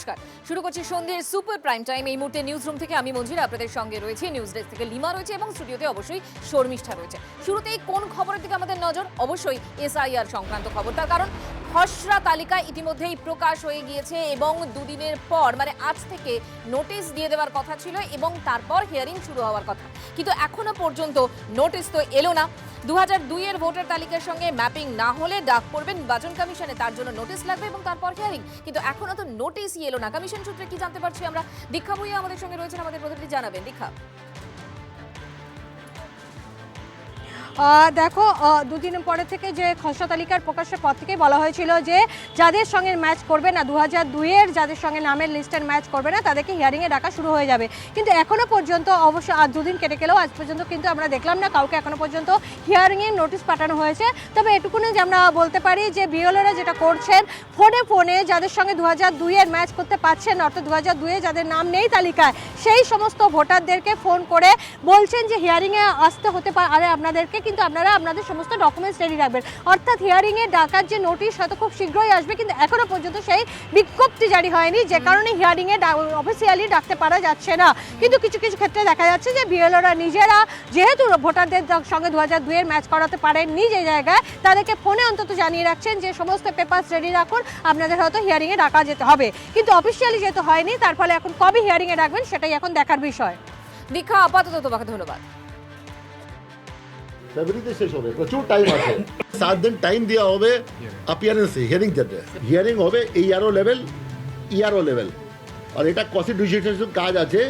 নমস্কার। শুরু করছি সন্ধ্যের সুপার প্রাইম টাইম এই মুহূর্তে নিউজ রুম থেকে আমি মঞ্জিরা আপনাদের সঙ্গে রয়েছে। নিউজ ডেস্ক থেকে লিমা রয়েছে এবং স্টুডিওতে অবশ্যই শর্মিষ্ঠা রয়েছে। শুরুতেই কোন খবরের দিকে আমাদের নজর? অবশ্যই এসআইআর সংক্রান্ত খবর। তার কারণ, খসড়া তালিকা ইতিমধ্যেই প্রকাশ হয়ে গিয়েছে এবং দুদিনের পর মানে আজ থেকে নোটিশ দিয়ে দেওয়ার কথা ছিল এবং তারপর হিয়ারিং শুরু হওয়ার কথা। কিন্তু এখনও পর্যন্ত নোটিশ তো এলো না। দু হাজার দুইয়ের ভোটার তালিকার সঙ্গে ম্যাপিং না হলে ডাক পড়বে নির্বাচন কমিশনে। তার জন্য নোটিশ লাগবে এবং তারপর হিয়ারিং কিন্তু এখনও তো নোটিশই এলো না। কমিশন সূত্রে কি জানতে পারছি আমরা? দীক্ষা ভুইয়া আমাদের সঙ্গে রয়েছেন আমাদের প্রতিনিধি জানাবেন। দীক্ষা। দেখো দুদিন পরে থেকে যে খসড়া তালিকার প্রকাশের পর থেকেই বলা হয়েছিল যে যাদের সঙ্গে ম্যাচ করবে না দু হাজার দুইয়ের যাদের সঙ্গে নামের লিস্টের ম্যাচ করবে না, তাদেরকে হিয়ারিংয়ে ডাকা শুরু হয়ে যাবে। কিন্তু এখনও পর্যন্ত অবশ্য আজ দুদিন কেটে গেলেও আজ পর্যন্ত কিন্তু আমরা দেখলাম না, কাউকে এখনও পর্যন্ত হিয়ারিংয়ের নোটিশ পাঠানো হয়েছে। তবে এটুকুনি যে আমরা বলতে পারি যে বিএলওরা যেটা করছেন ফোনে ফোনে যাদের সঙ্গে দু হাজার দুইয়ের ম্যাচ করতে পারছেন, অর্থাৎ দু হাজার দুইয়ে যাদের নাম নেই তালিকায়, সেই সমস্ত ভোটারদেরকে ফোন করে বলছেন যে হিয়ারিংয়ে আসতে হতে পারে আপনাদেরকে কিন্তু আপনারা আপনাদের সমস্ত ডকুমেন্টস রেডি রাখবেন। অর্থাৎ হিয়ারিংয়ে ডাকার যে নোটিশ হয়তো খুব শীঘ্রই আসবে, কিন্তু এখনও পর্যন্ত সেই বিজ্ঞপ্তি জারি হয়নি যে কারণে হিয়ারিংয়ে অফিসিয়ালি ডাকতে পারা যাচ্ছে না। কিন্তু কিছু কিছু ক্ষেত্রে দেখা যাচ্ছে যে বিএলওরা নিজেরা যেহেতু ভোটারদের সঙ্গে দু হাজার দুইয়ের ম্যাচ করাতে পারেননি যে জায়গায়, তাদেরকে ফোনে অন্তত জানিয়ে রাখছেন যে সমস্ত পেপার রেডি রাখুন, আপনাদের হয়তো হিয়ারিংয়ে ডাকা যেতে হবে। কিন্তু অফিসিয়ালি যেহেতু হয়নি, তার ফলে এখন কবে হিয়ারিংয়ে ডাকবেন সেটাই এখন দেখার বিষয়। দীক্ষা, আপাতত তোমাকে ধন্যবাদ। ফেব্রুয়ারিতে শেষ হবে, প্রচুর টাইম আছে। সাত দিন টাইম দেওয়া হবে অপিয়ারেন্স হিয়ারিং হিয়ারিং হবে লেভেল লেভেল আর এটা কনস্টিটিউশন কাজ আছে।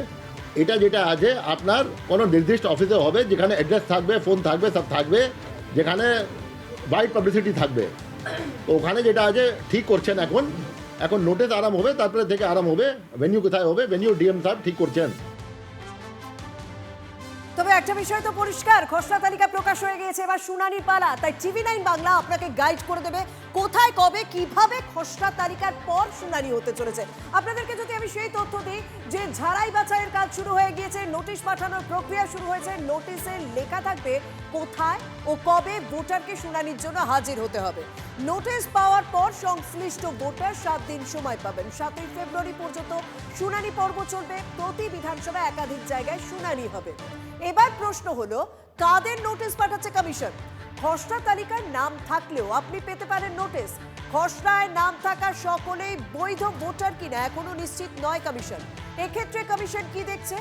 এটা যেটা আছে, আপনার কোনো নির্দিষ্ট অফিসে হবে যেখানে অ্যাড্রেস থাকবে ফোন থাকবে, সব থাকবে, যেখানে ওয়াইড পাবলিসিটি থাকবে। তো ওখানে যেটা আছে, ঠিক করছেন এখন। এখন নোটিস আরাম হবে, তারপরে থেকে আরাম হবে। ভেনিউ কোথায় হবে? ভেনিউ ডিএম সাহেব ঠিক করছেন। তবে একটা বিষয় তো পরিষ্কার, খসড়া তালিকা প্রকাশ হয়ে গিয়েছে, এবার শুনানির পালা। তাই টিভি নাইন বাংলা আপনাকে গাইড করে দেবে কোথায়, কবে, কীভাবে খসড়া তালিকার পর শুনানি হতে চলেছে। আপনাদেরকে যদি আমি সেই তথ্য দিই যে ঝাড়াই বাছাইয়ের কাজ শুরু হয়ে গিয়েছে, নোটিশ পাঠানোর প্রক্রিয়া শুরু হয়েছে, নোটিশে লেখা থাকবে কোথায় ও কবে ভোটারকে শুনানির জন্য হাজির হতে হবে? নোটিশ পাওয়ার পর সংশ্লিষ্ট ভোটার সাত দিন সময় পাবেন। সাতই ফেব্রুয়ারি পর্যন্ত শুনানি পর্ব চলবে। প্রতি বিধানসভা একাধিক জায়গায় শুনানি হবে। এবার প্রশ্ন হলো, কাদের নোটিশ পাঠাচ্ছে কমিশন? খসড়া তালিকায় নাম থাকলেও আপনি পেতে পারেন নোটিশ। খসড়ায় নাম থাকা সকলেই বৈধ ভোটার কিনা এখনও নিশ্চিত নয় কমিশন। এক্ষেত্রে কমিশন কি দেখছে?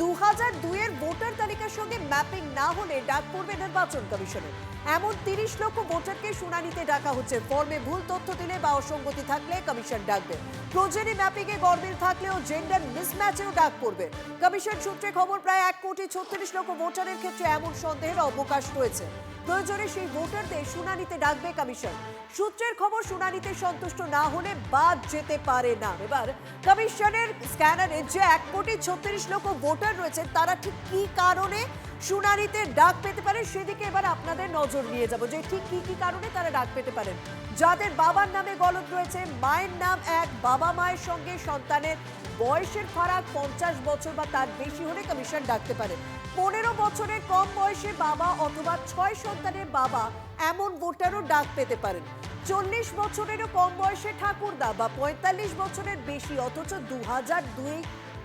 দু হাজার দুইয়ের ভোটার তালিকার সঙ্গে ম্যাপিং না হলে ডাক পড়বে নির্বাচন কমিশনের এমন তিরিশ লক্ষ ভোটারকে শুনানিতে ডাকা হচ্ছে। ফর্মে ভুল তথ্য দিলে বা অসঙ্গতি থাকলে কমিশন ডাকবে। প্রজেনি ম্যাপিং এ গরমিল থাকলেও জেন্ডার মিসম্যাচেও ডাক পড়বে। কমিশন সূত্রে খবর, প্রায় এক কোটি ছত্রিশ লক্ষ ভোটারের ক্ষেত্রে এমন সন্দেহের অবকাশ রয়েছে। প্রয়োজনে সেই ভোটারদের শুনানিতে ডাকবে কমিশন। সূত্রের খবর, শুনানিতে সন্তুষ্ট না হলে বাদ যেতে পারে না। এবার কমিশনের স্ক্যানারে যে এক কোটি ছত্রিশ লক্ষ ভোটার রয়েছে, তারা ঠিক কি কারণে শুনানিতে ডাক পেতে পারে, সেদিকে এবার আপনাদের নজর নিয়ে যাব। যে ঠিক কি কি কারণে তারা ডাক পেতে পারেন? যাদের বাবার নামে গলত রয়েছে, মায়ের নাম এক, বাবা মায়ের সঙ্গে সন্তানের বয়সের ফারাক পঞ্চাশ বছর বা তার বেশি হলে কমিশন ডাকতে পারে। পনেরো বছরের কম বয়সে বাবা অথবা ছয় সন্তানের বাবা এমন ভোটারও ডাক পেতে পারেন। চল্লিশ বছরেরও কম বয়সে ঠাকুরদা বা পঁয়তাল্লিশ বছরের বেশি অথচ দু হাজার দুই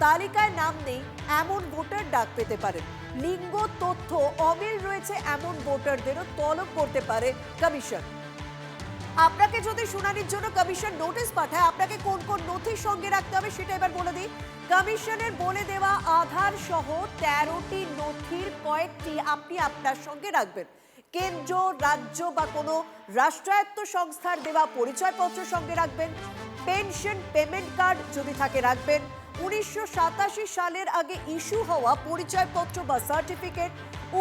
তালিকায় নাম নেই, এমন ভোটার ডাক পেতে পারেন। লিঙ্গ, তথ্য, অমিল রয়েছে এমন ভোটারদেরও তলব করতে পারে কমিশন। আপনাকে যদি শুনানির জন্য কমিশন নোটিশ পাঠায়, আপনাকে কোন কোন নথির সঙ্গে রাখতে হবে সেটা এবার বলে দিই। কমিশনের বলে দেওয়া আধার সহ তেরোটি নথির কয়েকটি আপনি আপনার সঙ্গে রাখবেন। কেন্দ্র, রাজ্য বা কোনো রাষ্ট্রায়ত্ত সংস্থার দেওয়া পরিচয়পত্র সঙ্গে রাখবেন। পেনশন, পেমেন্ট কার্ড যদি থাকে রাখবেন। উনিশশো সাতাশি সালের আগে ইস্যু হওয়া পরিচয়পত্র বা সার্টিফিকেট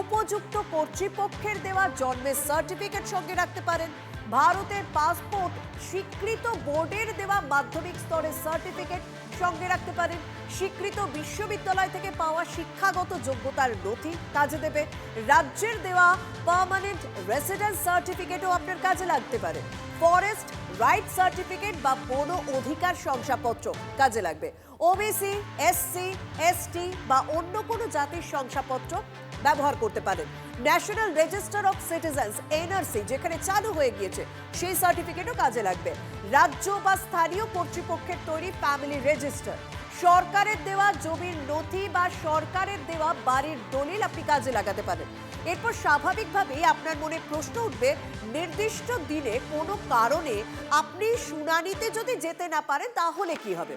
উপযুক্ত কর্তৃপক্ষের দেওয়া জন্মের সার্টিফিকেট সঙ্গে রাখতে পারেন। ভারতের পাসপোর্ট স্বীকৃত বোর্ডের দেওয়া মাধ্যমিক স্তরের সার্টিফিকেট সঙ্গে রাখতে পারেন। স্বীকৃত বিশ্ববিদ্যালয় থেকে পাওয়া শিক্ষাগত যোগ্যতার নথি কাজে দেবে। রাজ্যের দেওয়া পার্মানেন্ট রেসিডেন্স সার্টিফিকেটও আপনার কাজে লাগতে পারে। ফরেস্ট রাইট সার্টিফিকেট বা বন অধিকার শংসাপত্র কাজে লাগবে। ওবিসি এসসি এসটি বা অন্য কোনো জাতির শংসাপত্র ব্যবহার করতে পারেন। National register of citizens NRC যেখানে চালু হয়ে গিয়েছে, সেই সার্টিফিকেটও কাজে লাগবে। রাজ্য বা স্থানীয় কর্তৃপক্ষের তৈরি ফ্যামিলি রেজিস্টার সরকারের দেওয়া জমির নথি বা সরকারের দেওয়া বাড়ির দলিল আপনি কাজে লাগাতে পারেন। এরপর স্বাভাবিকভাবেই আপনার মনে প্রশ্ন উঠবে, নির্দিষ্ট দিনে কোনো কারণে আপনি শুনানিতে যদি যেতে না পারেন, তাহলে কি হবে?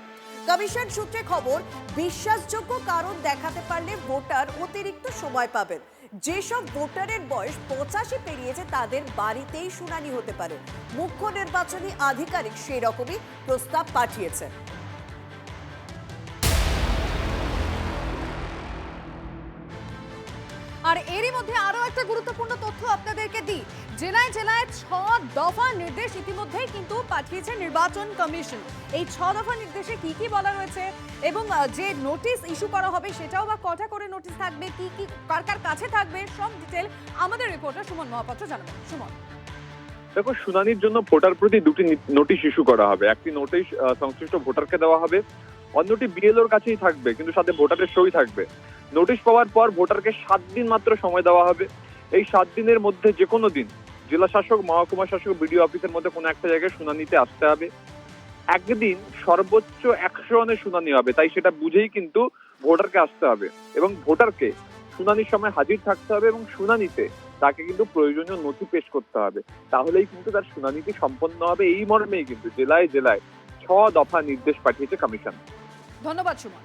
কমিশন সূত্রে খবর, বিশ্বাসযোগ্য কারণ দেখাতে পারলে ভোটার অতিরিক্ত সময় পাবেন। যেসব ভোটারের বয়স পঁচাশি পেরিয়েছে, তাদের বাড়িতেই শুনানি হতে পারে। মুখ্য নির্বাচনী আধিকারিক সেই রকমই প্রস্তাব পাঠিয়েছেন। আর এরই মধ্যে আরও একটা গুরুত্বপূর্ণ তথ্য আপনাদেরকে দিই। জেলায় জেলায় ছ দফা নির্দেশ ইতিমধ্যেই কিন্তু পাঠিয়েছে নির্বাচন কমিশন। এই ছ দফা নির্দেশে কি কি বলা রয়েছে এবং যে নোটিশ ইস্যু করা হবে সেটাও বা কটা করে নোটিশ থাকবে, কি কি, কার কার কাছে থাকবে, সব ডিটেল আমাদের রিপোর্টার সুমন মহাপাত্র জানাবেন। সুমন। দেখো, শুনানির জন্য ভোটার প্রতি দুটি নোটিশ ইস্যু করা হবে। একটি নোটিশ সংশ্লিষ্ট ভোটারকে দেওয়া হবে, অন্যটি বিএলওর কাছেই থাকবে, কিন্তু সাথে ভোটারের সই থাকবে। নোটিশ পাওয়ার পর ভোটারকে সাত দিন মাত্র সময় দেওয়া হবে। এই সাত দিনের মধ্যে যে কোনো দিন জেলা শাসক, মহকুমা শাসক, বিডিও অফিসের মধ্যে কোনো একটা জায়গায় শুনানিতে আসতে হবে। একদিন সর্বোচ্চ একশো জনের শুনানি হবে, তাই সেটা বুঝেই কিন্তু ভোটারকে আসতে হবে এবং ভোটারকে শুনানির সময় হাজির থাকতে হবে এবং শুনানিতে তাকে কিন্তু প্রয়োজনীয় নথি পেশ করতে হবে। তাহলেই কিন্তু তার শুনানিটি সম্পন্ন হবে। এই মর্মেই কিন্তু জেলায় জেলায় ছ দফা নির্দেশ পাঠিয়েছে কমিশন। ধন্যবাদ সুমন।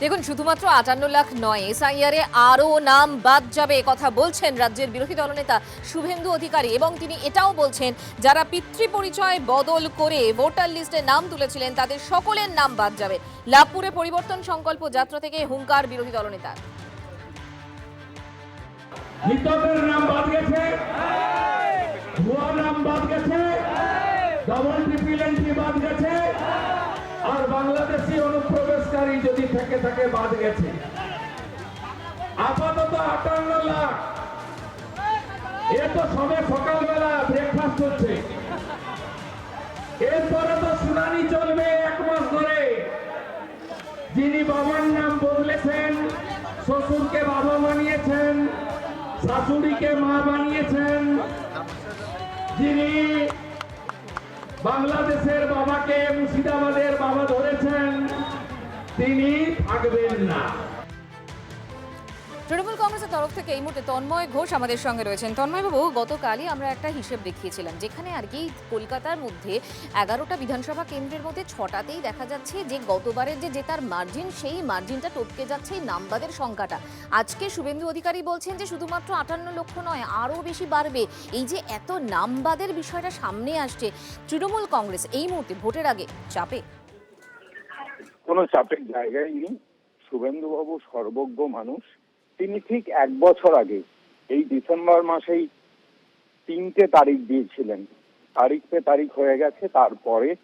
দেখুন শুধুমাত্র আটান্ন লাখ নয় এসআইআরে আরও নাম বাদ যাবে কথা বলছেন রাজ্যের বিরোধী দলনেতা শুভেন্দু অধিকারী। এবং তিনি এটাও বলছেন যারা পিতৃ পরিচয় বদল করে ভোটার লিস্টে নাম তুলেছিলেন তাদের সকলের নাম বাদ যাবে। লাভপুরে পরিবর্তন সংকল্প যাত্রা থেকে হুঙ্কার বিরোধী দলনেতা। নাম বাদ গেছে। নাম বাদ গেছে। ডবল ট্রিপল এন্ট্রি বাদ গেছে। আর অনুপ্রবেশকারী যদি থেকে থাকে বাদ গেছে। আপাতত আটান্ন লাখ। এ তো সবে সকালবেলা ব্রেকফাস্ট হচ্ছে। এরপরে তো শুনানি চলবে এক মাস ধরে। যিনি বাবার নাম বদলেছেন, শ্বশুরকে বাবা বানিয়েছেন, শাশুড়িকে মা বানিয়েছেন, যিনি বাংলাদেশের বাবাকে মুর্শিদাবাদের বাবা ধরেছেন তিনি থাকবেন না। তৃণমূল কংগ্রেসের তরফ থেকে এই মুহূর্তে তন্ময় ঘোষ আমাদের সঙ্গে রয়েছেন। তন্ময়বাবু, গতকালই আমরা একটা হিসেব দেখিয়েছিলাম, যেখানে আর কি কলকাতার মধ্যে এগারোটা বিধানসভা কেন্দ্রের মধ্যে ছটাতেই দেখা যাচ্ছে যে গতবারের যে জেতার মার্জিন সেই মার্জিনটা টপকে যাচ্ছে এই নামবাদের সংখ্যাটা। আজকে শুভেন্দু অধিকারী বলছেন যে শুধুমাত্র আটান্ন লক্ষ নয়, আরও বেশি বাড়বে। এই যে এত নামবাদের বিষয়টা সামনে আসছে, তৃণমূল কংগ্রেস এই মুহূর্তে ভোটের আগে চাপে। কোনো চাপের জায়গায় নেই। শুভেন্দুবাবু সর্বজ্ঞ মানুষ। তিনি ঠিক এক বছর আগে, এই ডিসেম্বর মাসেই তিনটে তারিখ দিয়েছিলেন। তারিখ পে তারিখ হয়ে গেছে, তারপরে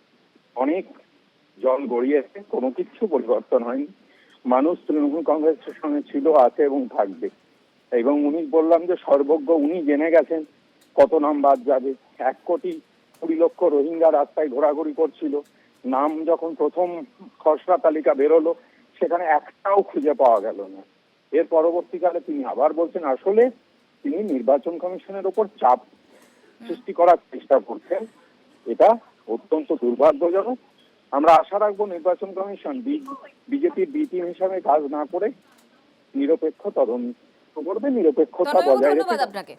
অনেক জল গড়িয়েছে, কোনো কিছু পরিবর্তন হয়নি। মানুষ তৃণমূল কংগ্রেসের সঙ্গে ছিল, আছে এবং থাকবে। এবং উনি বললাম যে, সর্বজ্ঞ উনি জেনে গেছেন কত নাম বাদ যাবে। এক কোটি কুড়ি লক্ষ রোহিঙ্গা রাস্তায় ঘোরাঘুরি করছিল। নাম যখন প্রথম খসড়া তালিকা বেরোলো সেখানে একটাও খুঁজে পাওয়া গেল না। এর পরবর্তীকালে তিনি আবার বলছেন আসলে তিনি নির্বাচন কমিশনের ওপর চাপ সৃষ্টি করার চেষ্টা করছেন। এটা অত্যন্ত দুর্ভাগ্যজনক। আমরা আশা রাখব নির্বাচন কমিশন বিজেপির বি টিম হিসাবে কাজ না করে নিরপেক্ষ তদন্ত করবে। নিরপেক্ষতা বজায় রেখে আপনাকে।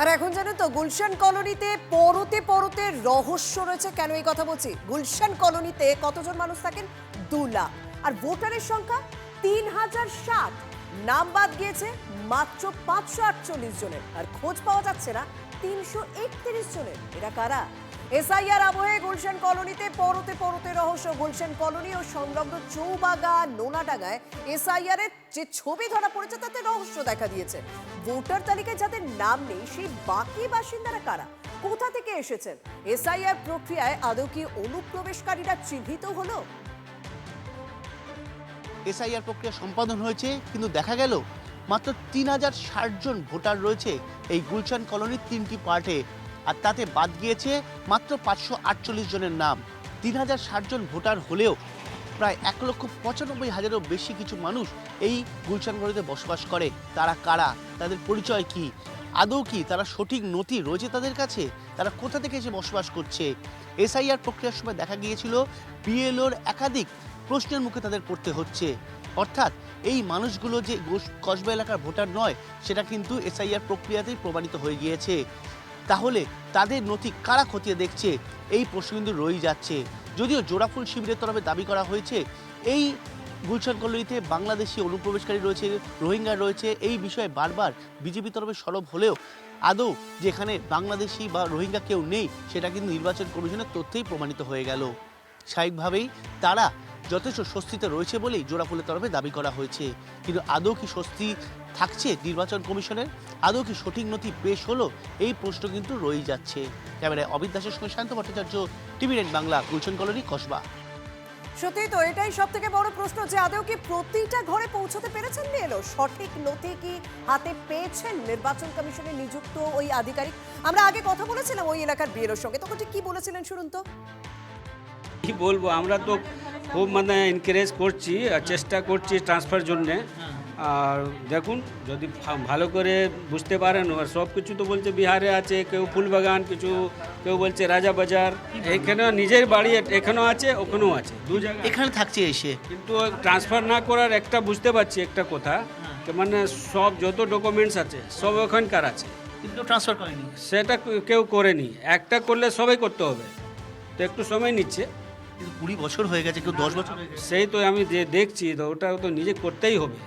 আর এখন জানো তো, গুলশান কলোনিতে পরতে পরতে রহস্য রয়েছে। কেন এই কথা বলছি? গুলশান কলোনিতে কতজন মানুষ থাকেন? দু লাখ। আর ভোটারের সংখ্যা তিন হাজার ষাট। নাম বাদ গিয়েছে মাত্র পাঁচশো আটচল্লিশ জনের। আর খোঁজ পাওয়া যাচ্ছে না তিনশো একত্রিশ জনের। এরা কারা? এসআইআর আবহে গুলশান কলোনিতে পরতে পরতে রহস্য। গুলশান কলোনি ও সংলগ্ন চৌবাগা নোনাডাঙ্গায় এসআইআর এর যে ছবি ধরা পড়েছে, তাতে রহস্য দেখা দিয়েছে। ভোটার তালিকায় যাদের নাম নেই, সেই বাকি বাসিন্দারা কারা? কোথা থেকে এসেছেন? এসআইআর প্রক্রিয়ায় আদৌ কি অনুপ্রবেশকারীরা চিহ্নিত হলো? এসআইআর প্রক্রিয়া সম্পাদন হয়েছে, কিন্তু দেখা গেল মাত্র তিন হাজার ষাট জন ভোটার রয়েছে এই গুলশান কলোনির তিনটি পার্টে। আর তাতে বাদ গিয়েছে মাত্র পাঁচশো আটচল্লিশ জনের নাম। তিন হাজার ষাট জন ভোটার হলেও প্রায় এক লক্ষ পঁচানব্বই হাজারেরও বেশি কিছু মানুষ এই গুলশান গলিতে বসবাস করে। তারা কারা? তাদের পরিচয় কি? আদৌ কি তারা সঠিক নথি রয়েছে তাদের কাছে? তারা কোথা থেকে এসে বসবাস করছে? এসআইআর প্রক্রিয়ার সময় দেখা গিয়েছিল, বিএলওর একাধিক প্রশ্নের মুখে তাদের পড়তে হচ্ছে। অর্থাৎ এই মানুষগুলো যে কসবা এলাকার ভোটার নয়, সেটা কিন্তু এসআইআর প্রক্রিয়াতেই প্রমাণিত হয়ে গিয়েছে। তাহলে তাদের নথি কারা খতিয়ে দেখছে? এই প্রশ্ন কিন্তু রয়েই যাচ্ছে। যদিও জোড়াফুল শিবিরের তরফে দাবি করা হয়েছে, এই গুলশান কলোনিতে বাংলাদেশি অনুপ্রবেশকারী রয়েছে, রোহিঙ্গা রয়েছে, এই বিষয়ে বারবার বিজেপি তরফে সরব হলেও আদৌ যেখানে বাংলাদেশি বা রোহিঙ্গা কেউ নেই, সেটা কিন্তু নির্বাচন কমিশনের তথ্যেই প্রমাণিত হয়ে গেল। স্বাভাবিকভাবেই তারা যথেষ্ট স্বস্তিতে রয়েছে বলেই জোড়াফুলের তরফে দাবি করা হয়েছে। কিন্তু আদৌ কি স্বস্তি থাকছে নির্বাচন কমিশনের? আদৌ কি সঠিক নথি পেশ হলো? এই প্রশ্ন কিন্তু রয়েই যাচ্ছে। ক্যামেরায় অবিদ দাসের সঙ্গে Shanta Bhattacharya TV red Bangla Gulshan colony Kasba. সত্যি তো এটাই সব থেকে বড় প্রশ্ন যে আদৌ কি প্রতিটা ঘরে পৌঁছতে পেরেছেন বিএলও? সঠিক নথি কি হাতে পেয়েছেন নির্বাচন কমিশনে নিযুক্ত ওই আধিকারিক? আমরা আগে কথা বলেছিলাম ওই এলাকার বিএলওর সঙ্গে তখন ঠিক কি বলেছিলেন শুনুন তো? কি বলব আমরা তো খুব মানে এনকারেজ করছি আর চেষ্টা করছি ট্রান্সফার জন্যে। আর দেখুন যদি ভালো করে বুঝতে পারেন আর সব কিছু তো বলছে বিহারে আছে কেউ ফুলবাগান কিছু কেউ বলছে রাজা বাজার এখানে নিজের বাড়ি এখানেও আছে ওখানেও আছে দু জায়গায় এখানে থাকছে এসে। কিন্তু ট্রান্সফার না করার একটা বুঝতে পারছি একটা কথা যে মানে সব যত ডকুমেন্টস আছে সব ওখানকার আছে। কিন্তু ট্রান্সফার করেনি। সেটা কেউ করেনি। একটা করলে সবাই করতে হবে। তো একটু সময় নিচ্ছে। কুড়ি বছর হয়ে গেছে কেউ দশ বছর সেই তো আমি যে দেখছি তো ওটা তো নিজে করতেই হবে।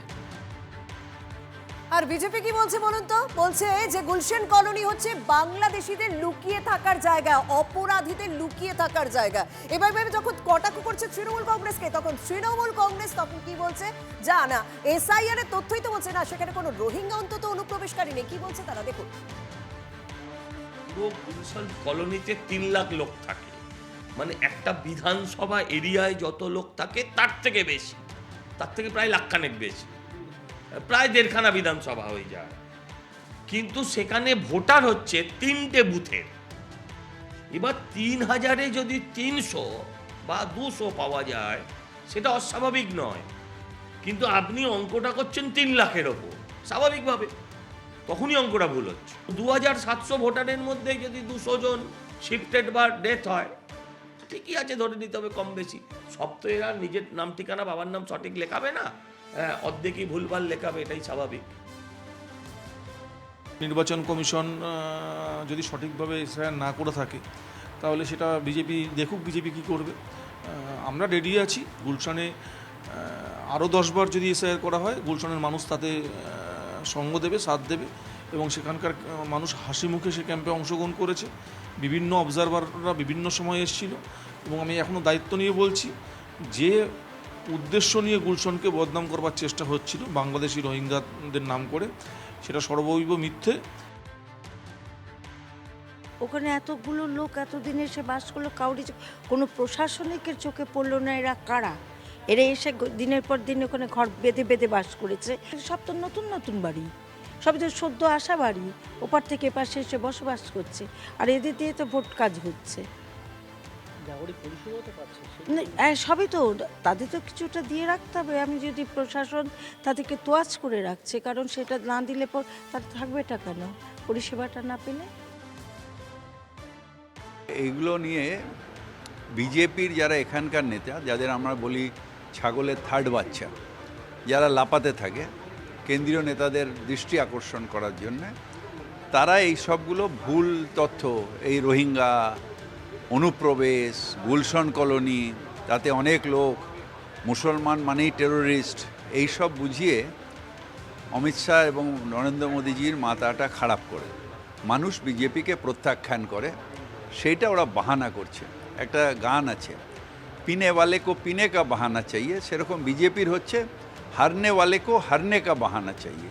আর বিজেপি কি বলছে বলুন তো? বলছে যে গুলশান কলোনি হচ্ছে বাংলাদেশিদের লুকিয়ে থাকার জায়গা, অপরাধীদের লুকিয়ে থাকার জায়গা। এবার ভেবে যখন কটাক্ষ করছে তৃণমূল কংগ্রেসকে, তখন তৃণমূল কংগ্রেস তখন কি বলছে? যা না, এসআইআর এর তথ্যই তো বলছে না, সেখানে কোনো রোহিঙ্গা অন্তত অনুপ্রবেশকারী নেই। কি বলছে তারা? দেখুন। পুরো গুলশান কলোনিতে তিন লাখ লোক থাকে। মানে একটা বিধানসভা এরিয়ায় যত লোক থাকে, তার থেকে বেশি। তার থেকে প্রায় লাখখানেক বেশি। প্রায় দেড়খানা বিধানসভা হয়ে যায়। কিন্তু সেখানে ভোটার হচ্ছে তিনটে বুথের এবার তিন হাজারে যদি তিনশো বা দুশো পাওয়া যায়, সেটা অস্বাভাবিক নয়। কিন্তু আপনি অঙ্কটা করছেন তিন লাখের ওপর, স্বাভাবিকভাবে। তখনই অঙ্কটা ভুল হচ্ছে। দু হাজার সাতশো ভোটারের মধ্যে যদি দুশো জন শিফটেড বা ডেথ হয়, ঠিকই আছে, ধরে নিতে হবে কম বেশি। সব তো এরা নিজের নাম ঠিকানা, বাবার নাম সঠিক লেখাবে না। হ্যাঁ অর্ধেকই ভুলভাল লেখাবে, এটাই স্বাভাবিক। নির্বাচন কমিশন যদি সঠিকভাবে এসআইআর না করে থাকে, তাহলে সেটা বিজেপি, দেখুক বিজেপি কি করবে। আমরা রেডি আছি, গুলশানে আরও দশবার যদি এসআইআর করা হয়, গুলশানের মানুষ তাতে সঙ্গ দেবে, সাথ দেবে এবং সেখানকার মানুষ হাসি মুখে সে ক্যাম্পে অংশগ্রহণ করেছে। বিভিন্ন অবজারভাররা বিভিন্ন সময় এসেছিল এবং আমি এখনও দায়িত্ব নিয়ে বলছি, যে উদ্দেশ্য নিয়ে গুলশনকে বদনাম করবার চেষ্টা হচ্ছিল বাংলাদেশি রোহিঙ্গাদের নাম করে, সেটা সর্বৈব মিথ্যে। ওখানে এতগুলো লোক, এতদিন এসে বাস করল, কাউরি কোনো প্রশাসনিকের চোখে পড়ল না এরা কারা? এরা এসে দিনের পর দিন ওখানে ঘর বেঁধে বেঁধে বাস করেছে। সব তো নতুন নতুন বাড়ি সব তো সদ্য আসা বাড়ি, ওপার থেকে এপাশে এসে বসবাস করছে, আর এদের দিয়ে তো ভোট কাজ হচ্ছে। সবই তো তাদের তো কিছুটা দিয়ে রাখতে হবে। আমি যদি প্রশাসন তাদেরকে তোয়াজ করে রাখছে কারণ সেটা না দিলে পর তার থাকবেটা কেন? পরিষেবাটা না পেলে? এইগুলো নিয়ে বিজেপির যারা এখানকার নেতা যাদের আমরা বলি ছাগলের থার্ড বাচ্চা যারা লাপাতে থাকে কেন্দ্রীয় নেতাদের দৃষ্টি আকর্ষণ করার জন্য তারা এই সবগুলো ভুল তথ্য এই রোহিঙ্গা অনুপ্রবেশ, গুলশন কলোনি, তাতে অনেক লোক, মুসলমান মানেই টেরোরিস্ট এইসব বুঝিয়ে অমিত শাহ এবং নরেন্দ্র মোদীজির মাথাটা খারাপ করে। মানুষ বিজেপিকে প্রত্যাখ্যান করে, সেইটা ওরা বাহানা করছে। একটা গান আছে, পিনে ওয়ালে কো পিনে কা বাহানা চাইয়ে সেরকম বিজেপির হচ্ছে, হারনে ওয়ালে কো হারনে কা বাহানা চাইয়ে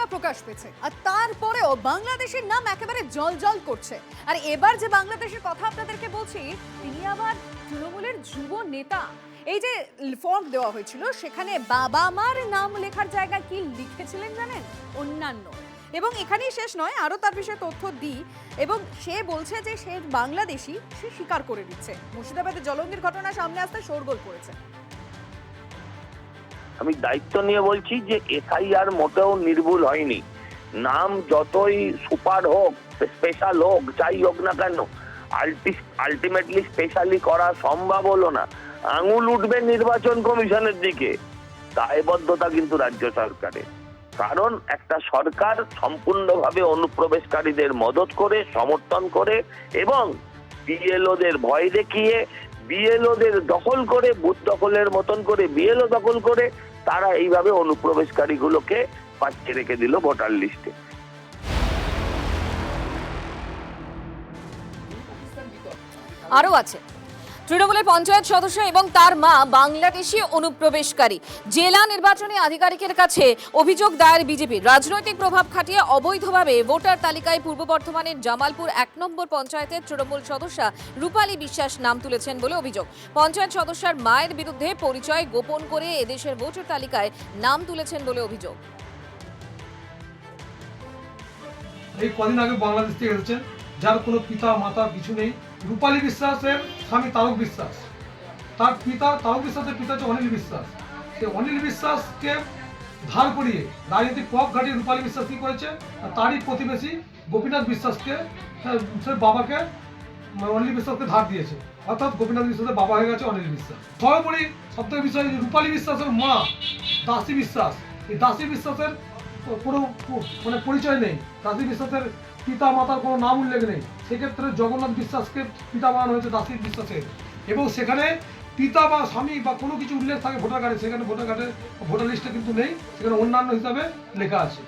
তালিকা প্রকাশ পেয়েছে। আর তারপরেও বাংলাদেশের নাম একেবারে জল জল করছে। আর এবার যে বাংলাদেশের কথা আপনাদেরকে বলছি, তিনি আবার তৃণমূলের যুব নেতা। এই যে ফর্ম দেওয়া হয়েছিল, সেখানে বাবা মার নাম লেখার জায়গায় কি লিখেছিলেন জানেন? অন্যান্য। এবং এখানেই শেষ নয়, আরও তার বিষয়ে তথ্য দিই। এবং সে বলছে যে সে বাংলাদেশি, সে স্বীকার করে দিচ্ছে মুর্শিদাবাদের জলঙ্গির ঘটনা সামনে আসতে শোরগোল পড়েছে আমি দায়িত্ব নিয়ে বলছি যে এসআইআর মোটেও নির্ভুল হয়নি। নাম যতই সুপার হোক স্পেশাল হোক, যাই হোক না কেন আলটিমেটলি স্পেশালি করা সম্ভব হলো না। আঙুল উঠবে নির্বাচন কমিশনের দিকে। দায়বদ্ধতা কিন্তু রাজ্য সরকারের। কারণ একটা সরকার সম্পূর্ণভাবে অনুপ্রবেশকারীদের মদত করে, সমর্থন করে এবং বিএলওদের ভয় দেখিয়ে বিএলওদের দখল করে, বুথ দখলের মতন করে, বিএলও দখল করে, তারা এইভাবে অনুপ্রবেশকারীগুলোকে পাচ্ছে রেখে দিল ভোটার লিস্টে। আরও আছে। তৃণমূলের পঞ্চায়েত সদস্য এবং তার মা বাংলাদেশি অনুপ্রবেশকারী। জেলা নির্বাচনী আধিকারিকের কাছে অভিযোগ দায়ের বিজেপির। রাজনৈতিক প্রভাব খাটিয়ে অবৈধভাবে ভোটার তালিকায় পূর্ব বর্ধমানের জামালপুর এক নম্বর পঞ্চায়েতের তৃণমূল সদস্যা রূপালী বিশ্বাস নাম তুলেছেন বলে অভিযোগ। পঞ্চায়েত সদস্যার মায়ের বিরুদ্ধে পরিচয় গোপন করে এদেশের ভোটার তালিকায় নাম তুলেছেন বলে অভিযোগ। এই কদিন আগে বাংলাদেশ থেকে এসেছেন। যার কোনো পিতা, মাতা কিছু নেই। রূপালী বিশ্বাসের স্বামী তারক বিশ্বাস। তার পিতা, তারক বিশ্বাসের পিতা হচ্ছে অনিল বিশ্বাস। সে অনিল বিশ্বাসকে ধার করিয়ে রাজনীতি পথ ঘাটিয়ে রূপালী বিশ্বাস কি করেছে? তারই প্রতিবেশী গোপীনাথ বিশ্বাসকে সে বাবাকে অনিল বিশ্বাসকে ধার দিয়েছে। অর্থাৎ গোপীনাথ বিশ্বাসের বাবা হয়ে গেছে অনিল বিশ্বাস। সর্বোপরি সবথেকে বিষয় রূপালী বিশ্বাসের মা দাসী বিশ্বাস। এই দাসী বিশ্বাসের কোনো মানে পরিচয় নেই। দাসী বিশ্বাসের পিতা মাতার কোনো নাম উল্লেখ নেই। সেক্ষেত্রে জগন্নাথ বিশ্বাসকে পিতা বানানো হয়েছে দাসী বিশ্বাসের। এবং সেখানে পিতা বা স্বামী বা কোনো কিছু উল্লেখ থাকে ভোটার কার্ডে সেখানে ভোটার কার্ডে ভোটার লিস্টে কিন্তু নেই। সেখানে অন্যান্য হিসাবে লেখা আছে।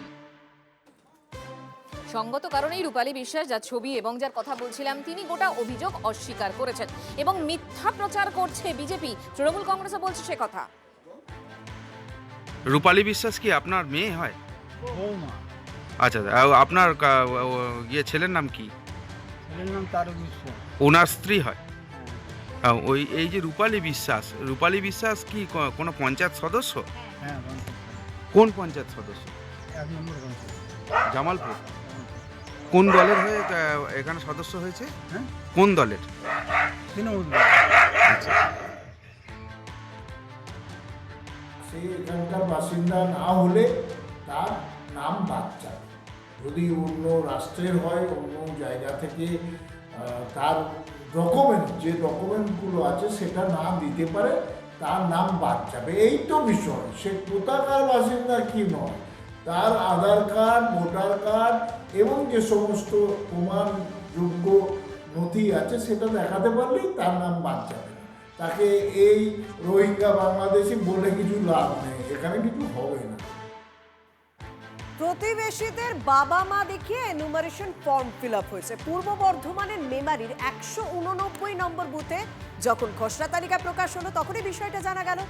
সঙ্গত কারণেই রূপালী বিশ্বাস যার ছবি এবং যার কথা বলছিলাম তিনি গোটা অভিযোগ অস্বীকার করেছেন এবং মিথ্যা প্রচার করছে বিজেপি। তৃণমূল কংগ্রেসও বলছে সে কথা। রূপালী বিশ্বাস কি আপনার মেয়ে হয়? আচ্ছা আচ্ছা, আর আপনার ইয়ে ছেলের নাম কি? নাম তারক বিশ্বাস। ওনার স্ত্রী হয়? ওই এই যে রূপালী বিশ্বাস রূপালী বিশ্বাস কি কোনো পঞ্চায়েত সদস্য? হ্যাঁ কোন পঞ্চায়েত সদস্য? এক নম্বর পঞ্চায়েত। জামালপুর। কোন দলের হয়ে এখানে সদস্য হয়েছে? হ্যাঁ। কোন দলের? তৃণমূল সে এখানকার বাসিন্দা না হলে তার নাম যাবে যদি অন্য রাষ্ট্রের হয়, অন্য জায়গা থেকে তার ডকুমেন্ট যে ডকুমেন্টগুলো আছে সেটা না দিতে পারে, তার নাম বাদ যাবে। এই তো বিষয়। সে কোথাকার বাসিন্দা কি নয়? তার আধার কার্ড, ভোটার কার্ড এবং যে সমস্ত প্রমাণযোগ্য নথি আছে সেটা দেখাতে পারলেই তার নাম বাদ যাবে। তাকে এই রোহিঙ্গা বাংলাদেশি বলে কিছু লাভ নেই। এখানে কিছু হবে না। প্রতিবেশীদের বাবা মা দেখিয়ে এনুমারেশন ফর্ম ফিল হয়েছে। পূর্ব বর্ধমানের মেমারির একশো উননব্বই নম্বর বুথে যখন খসড়া তালিকা প্রকাশ হলো, তখনই বিষয়টা জানা গেল।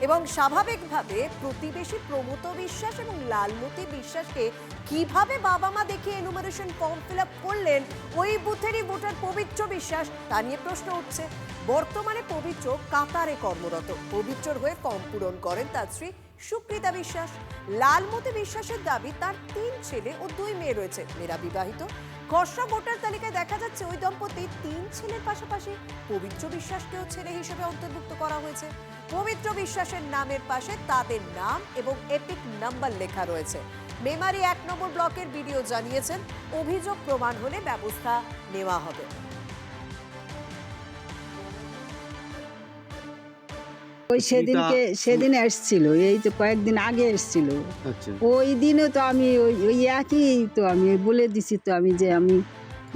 এবং স্বাভাবিকভাবে প্রতিবেশী প্রমত বিশ্বাস এবং লালমতি বিশ্বাসকে কীভাবে বাবা মা দেখিয়ে এনুমারেশন ফর্ম ফিল করলেন, ওই বুথেরই ভোটার পবিত্র বিশ্বাস, তা নিয়ে প্রশ্ন উঠছে। বর্তমানে পবিত্র কাতারে কর্মরত। পবিত্রর হয়ে ফর্ম পূরণ করেন তার স্ত্রী সুপ্রিতা বিশ্বাস। লালমতি বিশ্বাসের দাবি, তার তিন ছেলে ও দুই মেয়ে রয়েছে। মেয়েরা বিবাহিত। খসড়া ভোটার তালিকায় দেখা যাচ্ছে ওই দম্পতি তিন ছেলের পাশাপাশি পবিত্র বিশ্বাসকেও ছেলে হিসেবে অন্তর্ভুক্ত করা হয়েছে। পবিত্র বিশ্বাসের নামের পাশে তাদের নাম এবং এপিক নাম্বার লেখা রয়েছে। মেমারি এক নম্বর ব্লকের ভিডিও জানিয়েছেন, অভিযোগ প্রমাণ হলে ব্যবস্থা নেওয়া হবে। ওই সেদিনকে সেদিন এসছিল এই তো কয়েকদিন আগে এসছিল। ওই দিনে তো আমি ওই ওই একই তো আমি বলে দিছি তো আমি যে আমি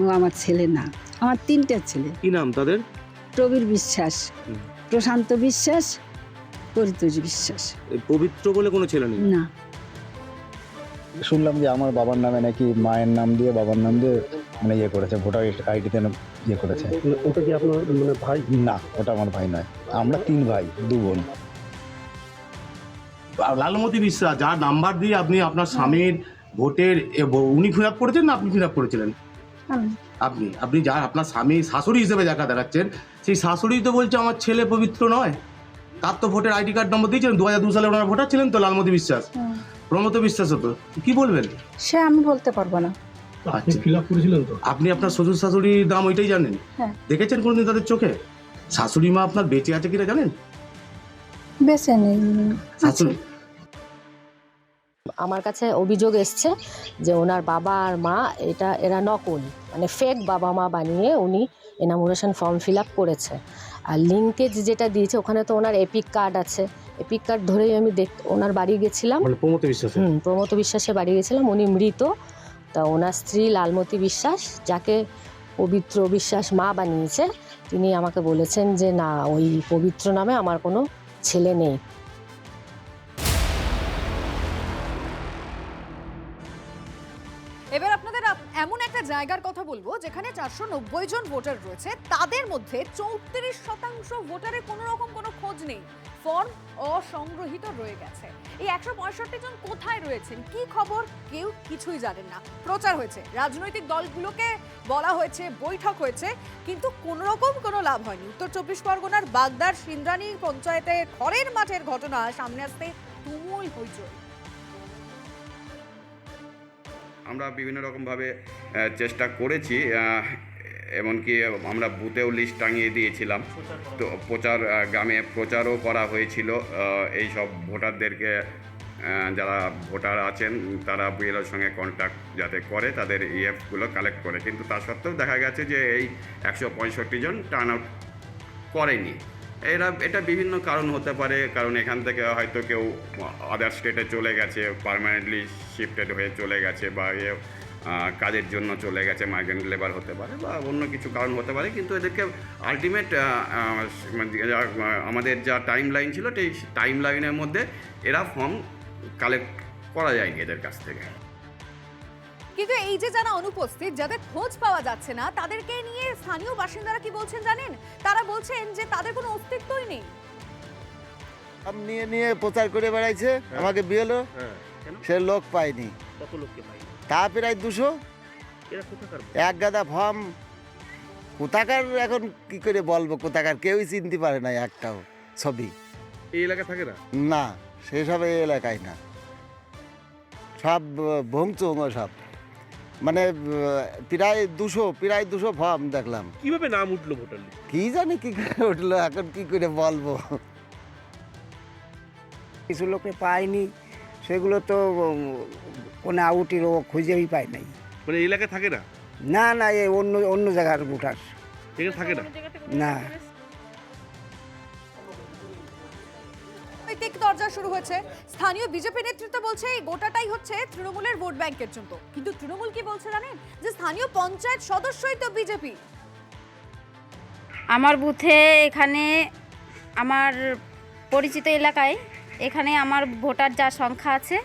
ও আমার ছেলে না আমার তিনটা ছেলে। কি নাম তাদের? প্রবীর বিশ্বাস প্রশান্ত বিশ্বাস পরিতোষ বিশ্বাস। পবিত্র বলে কোনো ছেলে নেই? না। শুনলাম যে আমার বাবার নামে নাকি মায়ের নাম দিয়ে বাবার নাম দিয়ে মানে ইয়ে করেছে ভোটার আইডিতে ইয়ে করেছে। ওটা কি আপনার মানে ভাই? না ওটা আমার ভাই নয়। আমরা তিন ভাই দু বোন। লালমতি বিশ্বাস যার নাম্বার দিয়ে আপনি আপনার স্বামীর ভোটের উনি ফিল আপ করেছেন না আপনি ফিল আপ করেছিলেন? আপনি আপনি যার আপনার স্বামী শাশুড়ি হিসেবে দেখা দেখাচ্ছেন সেই শাশুড়ি তো বলছে আমার ছেলে পবিত্র নয়। তার তো ভোটের আইডি কার্ড নম্বর দিয়েছিলেন দু হাজার দু সালে ওনারা ভোটার ছিলেন তো লালমতি বিশ্বাস। প্রমত বিশ্বাস হতো কি বলবেন? সে আমি বলতে পারব না। আপনি ফিল আপ করেছিলেন তো? আপনি আপনার শ্বশুর শাশুড়ির দাম ওইটাই জানেন? হ্যাঁ। দেখেছেন কোনোদিন তাদের চোখে? শাশুড়ি মা আপনার বেঁচে আছে কিনা জানেন? বেছে নেই। শাশুড়ি? আমার কাছে অভিযোগ এসছে যে ওনার বাবা আর মা এটা এরা নকল। মানে ফেক বাবা মা বানিয়ে উনি এনামোরেশন ফর্ম ফিল আপ করেছে। আর লিঙ্কেজ যেটা দিয়েছে ওখানে তো ওনার এপিক কার্ড আছে। এপিক কার্ড ধরেই আমি দেখ ওনার বাড়ি গেছিলাম। মানে প্রমত বিশ্বাস হুম প্রমত বিশ্বাসে বাড়ি গেছিলাম। উনি মৃত। তা ওনার স্ত্রী লালমতি বিশ্বাস, যাকে পবিত্র বিশ্বাস মা বানিয়েছে, তিনি আমাকে বলেছেন যে, না, ওই পবিত্র নামে আমার কোনো ছেলে নেই। জায়গার কথা বলব, যেখানে চারশো নব্বই জন ভোটার রয়েছে, তাদের মধ্যে চৌত্রিশ শতাংশ ভোটারের কোনো রকম কোনো খোঁজ নেই। ফর্ম অসংগ্রহিত রয়ে গেছে। এই একশো পঁয়ষট্টি জন কোথায় রয়েছেন? কি খবর? কেউ কিছুই জানেন না। প্রচার হয়েছে। রাজনৈতিক দলগুলোকে বলা হয়েছে, বৈঠক হয়েছে, কিন্তু কোনো রকম কোনো লাভ হয়নি। উত্তর চব্বিশ পরগনার বাগদার সিন্দ্রানী পঞ্চায়েতে খড়ের মাঠের ঘটনা সামনে আসতে তুমুল হইচই। আমরা বিভিন্ন রকমভাবে চেষ্টা করেছি এমনকি আমরা বুথেও লিস্ট টাঙিয়ে দিয়েছিলাম। তো প্রচার গ্রামে প্রচারও করা হয়েছিল এই সব ভোটারদেরকে যারা ভোটার আছেন তারা বিএলওর সঙ্গে কন্ট্যাক্ট যাতে করে তাদের ইএফগুলো কালেক্ট করে। কিন্তু তা সত্ত্বেও দেখা গেছে যে এই একশো পঁয়ষট্টি জন টার্ন আউট করেনি। এরা, এটা বিভিন্ন কারণ হতে পারে, কারণ এখান থেকে হয়তো কেউ আদার স্টেটে চলে গেছে পার্মানেন্টলি শিফটেড হয়ে চলে গেছে বা এ কাজের জন্য চলে গেছে মাইগ্রেন্ট লেবার হতে পারে বা অন্য কিছু কারণ হতে পারে, কিন্তু এদেরকে আলটিমেট আমাদের যা টাইম লাইন ছিল, সেই টাইম লাইনের মধ্যে এরা ফর্ম কালেক্ট করা যায়নি এদের কাছ থেকে। কিন্তু এই যে যারা অনুপস্থিত যাদের খোঁজ পাওয়া যাচ্ছে না তাদেরকে নিয়ে স্থানীয় বাসিন্দারা কি বলছেন জানেন? তারা বলছেন যে তাদের কোনো অস্তিত্বই নেই। আম নিয়ে নিয়ে প্রচার করে বেড়াইছে। আমাকে বিয়েলো সে লোক পাইনি কত লোককে পাই তা প্রায় দুশো। এক গাদা ফর্ম। কোথাকার এখন কি করে বলব? কোথাকার কেউই চিনতে পারে না একটাও ছবি। এই এলাকা থাকে না? না সেসব এই এলাকায় না। সব ভংচুং সব। মানে প্রায় দুশো প্রায় দুশো ফর্ম দেখলাম। কীভাবে নাম উঠল ভোটার কি জানি কি করে উঠল এখন কি করে বলব? কিছু লোকে পায়নি সেগুলো তো কোনো আউটির ও খুঁজেই পায় নাই। মানে এলাকায় থাকে না? না না এ অন্য অন্য জায়গার ভোটার। থাকে না? না। রাজনৈতিক দরজা শুরু হয়েছে। স্থানীয় বিজেপি নেতৃত্ব বলছে এই গোটাটাই হচ্ছে তৃণমূলের ভোট ব্যাংকের জন্য। কিন্তু তৃণমূল কি বলছে জানেন? যে স্থানীয় পঞ্চায়েত সদস্যই তো বিজেপি। আমার বুথে এখানে আমার পরিচিত এলাকায় এখানে আমার ভোটার যা সংখ্যা আছে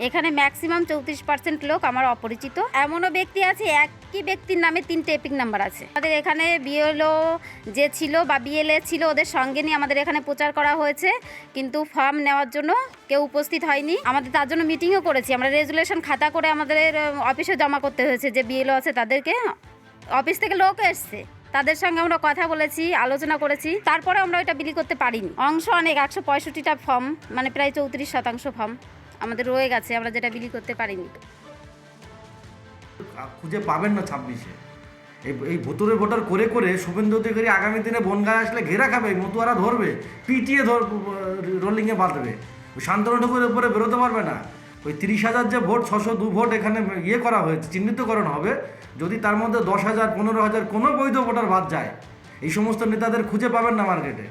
এখানে ম্যাক্সিমাম চৌত্রিশ পার্সেন্ট লোক আমার অপরিচিত। এমনও ব্যক্তি আছে, একই ব্যক্তির নামে তিনটে এপিক নাম্বার আছে। আমাদের এখানে বিএলও যে ছিল বা বিএলএ ছিল, ওদের সঙ্গে নিয়ে আমাদের এখানে প্রচার করা হয়েছে। কিন্তু ফর্ম নেওয়ার জন্য কেউ উপস্থিত হয়নি। আমাদের তার জন্য মিটিংও করেছি। আমরা রেজুলেশন খাতা করে আমাদের অফিসে জমা করতে হয়েছে যে বিএলও আছে তাদেরকে। অফিস থেকে লোক এসছে। তাদের সঙ্গে আমরা কথা বলেছি, আলোচনা করেছি। তারপরে আমরা ওইটা বিলি করতে পারিনি। অংশ অনেক, একশো পঁয়ষট্টিটা ফর্ম মানে প্রায় চৌত্রিশ শতাংশ ফর্ম আমাদের রয়ে গেছে, আমরা যেটা বিলি করতে পারিনি। খুঁজে পাবেন না ছাব্বিশে। এই এই ভোটরে ভোটার করে করে শুভেন্দু অধিকারী আগামী দিনে বনগায় আসলে ঘেরা খাবে, মতুয়ারা ধরবে, পিটিয়ে ধর রোলিংয়ে বাঁধবে শান্তনু ঠাকুরের উপরে বেরোতে পারবে না। ওই তিরিশ হাজার যে ভোট, ছশো দু ভোট এখানে ইয়ে করা হয়েছে, চিহ্নিতকরণ হবে, যদি তার মধ্যে দশ হাজার, পনেরো হাজার কোনো বৈধ ভোটার বাদ যায়। এই সমস্ত নেতাদের খুঁজে পাবেন না মার্কেটে।